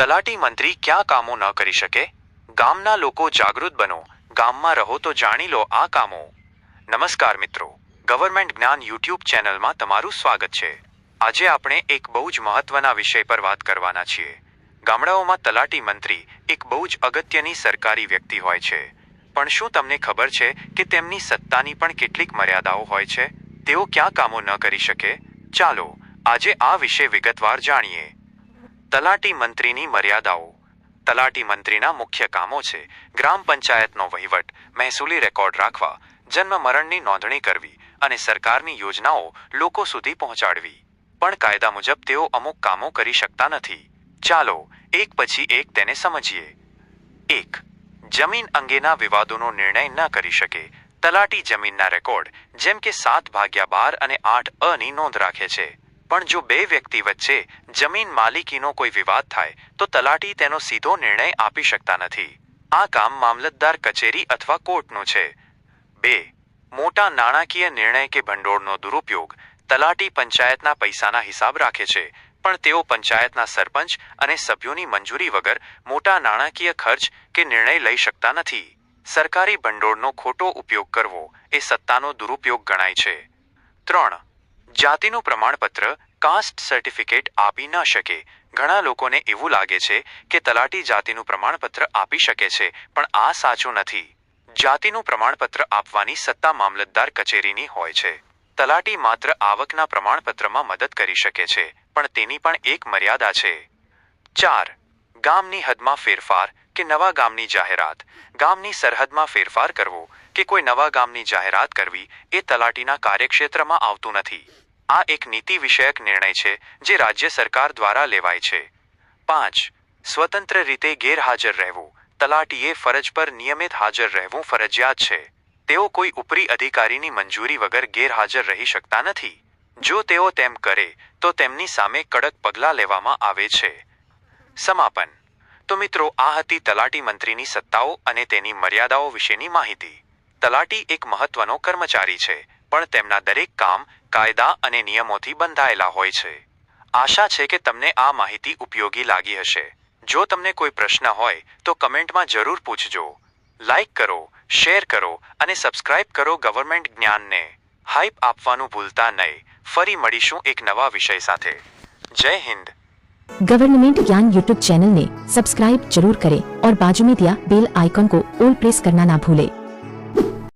તલાટી મંત્રી ક્યાં કામો ન કરી શકે? ગામના લોકો જાગૃત બનો. ગામમાં રહો તો જાણી લો આ કામો. નમસ્કાર મિત્રો. ગવર્મેન્ટ જ્ઞાન યુટ્યુબ ચેનલમાં તમારું સ્વાગત છે. આજે આપણે એક બહુ જ મહત્વના વિષય પર વાત કરવાના છીએ. ગામડાઓમાં તલાટી મંત્રી એક બહુ જ અગત્યની સરકારી વ્યક્તિ હોય છે. પણ શું તમને ખબર છે કે તેમની સત્તાની પણ કેટલીક મર્યાદાઓ હોય છે? તેઓ ક્યાં કામો ન કરી શકે? ચાલો, આજે આ વિશે વિગતવાર જાણીએ. તલાટી મંત્રીની મર્યાદાઓ. તલાટી મંત્રીના મુખ્ય કામો છે ગ્રામ પંચાયતનો વહીવટ, મહેસૂલી રેકોર્ડ રાખવા, જન્મ મરણની નોંધણી કરવી અને સરકારની યોજનાઓ લોકો સુધી પહોંચાડવી. પણ કાયદા મુજબ તેઓ અમુક કામો કરી શકતા નથી. ચાલો એક પછી એક તેને સમજીએ. એક, જમીન અંગેના વિવાદોનો નિર્ણય ન કરી શકે. તલાટી જમીનના રેકોર્ડ જેમ કે સાત ભાગ્યા બાર અને આઠ અની નોંધ રાખે છે. પણ જો બે વ્યક્તિ વચ્ચે જમીન માલિકીનો કોઈ વિવાદ થાય, તો તલાટી તેનો સીધો નિર્ણય આપી શકતા નથી. આ કામ મામલતદાર કચેરી અથવા કોર્ટનું છે. બે, મોટા નાણાકીય નિર્ણય કે ભંડોળનો દુરુપયોગ તલાટી પંચાયતના પૈસાના હિસાબ રાખે છે, પણ તેઓ પંચાયતના સરપંચ અને સભ્યોની મંજૂરી વગર મોટા નાણાકીય ખર્ચ કે નિર્ણય લઈ શકતા નથી. સરકારી ભંડોળનો ખોટો ઉપયોગ કરવો એ સત્તાનો દુરુપયોગ ગણાય છે. ત્રણ, જાતિનું પ્રમાણપત્ર કાસ્ટ સર્ટિફિકેટ આપી ન શકે. ઘણા લોકોને એવું લાગે છે કે તલાટી જાતિનું પ્રમાણપત્ર આપી શકે છે, પણ આ સાચું નથી. જાતિનું પ્રમાણપત્ર આપવાની સત્તા મામલતદાર કચેરીની હોય છે. તલાટી માત્ર આવકના પ્રમાણપત્રમાં મદદ કરી શકે છે, પણ તેની પણ એક મર્યાદા છે. ચાર, ગામની હદમાં ફેરફાર કે નવા ગામની જાહેરાત. ગામની સરહદમાં ફેરફાર કરવો કે કોઈ નવા ગામની જાહેરાત કરવી એ તલાટીના કાર્યક્ષેત્રમાં આવતું નથી. આ એક નીતિ વિષયક નિર્ણય છે જે રાજ્ય સરકાર દ્વારા લેવાય છે. પાંચ, સ્વતંત્ર રીતે ગેરહાજર રહેવું. તલાટીએ ફરજ પર નિયમિત હાજર રહેવું ફરજિયાત છે. તેઓ કોઈ ઉપરી અધિકારીની મંજૂરી વગર ગેરહાજર રહી શકતા નથી. જો તેઓ તેમ કરે, તો તેમની સામે કડક પગલાં લેવામાં આવે છે. સમાપન. તો મિત્રો, આ હતી તલાટી મંત્રીની સત્તાઓ અને તેની મર્યાદાઓ વિશેની માહિતી. તલાટી એક મહત્વનો કર્મચારી છે, પણ તેમના દરેક કામ કાયદા અને નિયમોથી બંધાયેલા હોય છે આશા છે કે તમને આ માહિતી ઉપયોગી લાગી હશે જો તમને કોઈ પ્રશ્ન હોય તો કમેન્ટમાં જરૂર પૂછજો લાઈક કરો શેર કરો અને સબસ્ક્રાઇબ કરો ગવર્મેન્ટ જ્ઞાનને હાઇપ આપવાનું ભૂલતા નહીં ફરી મળીશું એક નવા વિષય સાથે જય હિન્દ गवर्नमेंट ज्ञान यूट्यूब चैनल ने सब्सक्राइब जरूर करें और बाजू में दिया बेल आइकॉन को ऑल प्रेस करना ना भूलें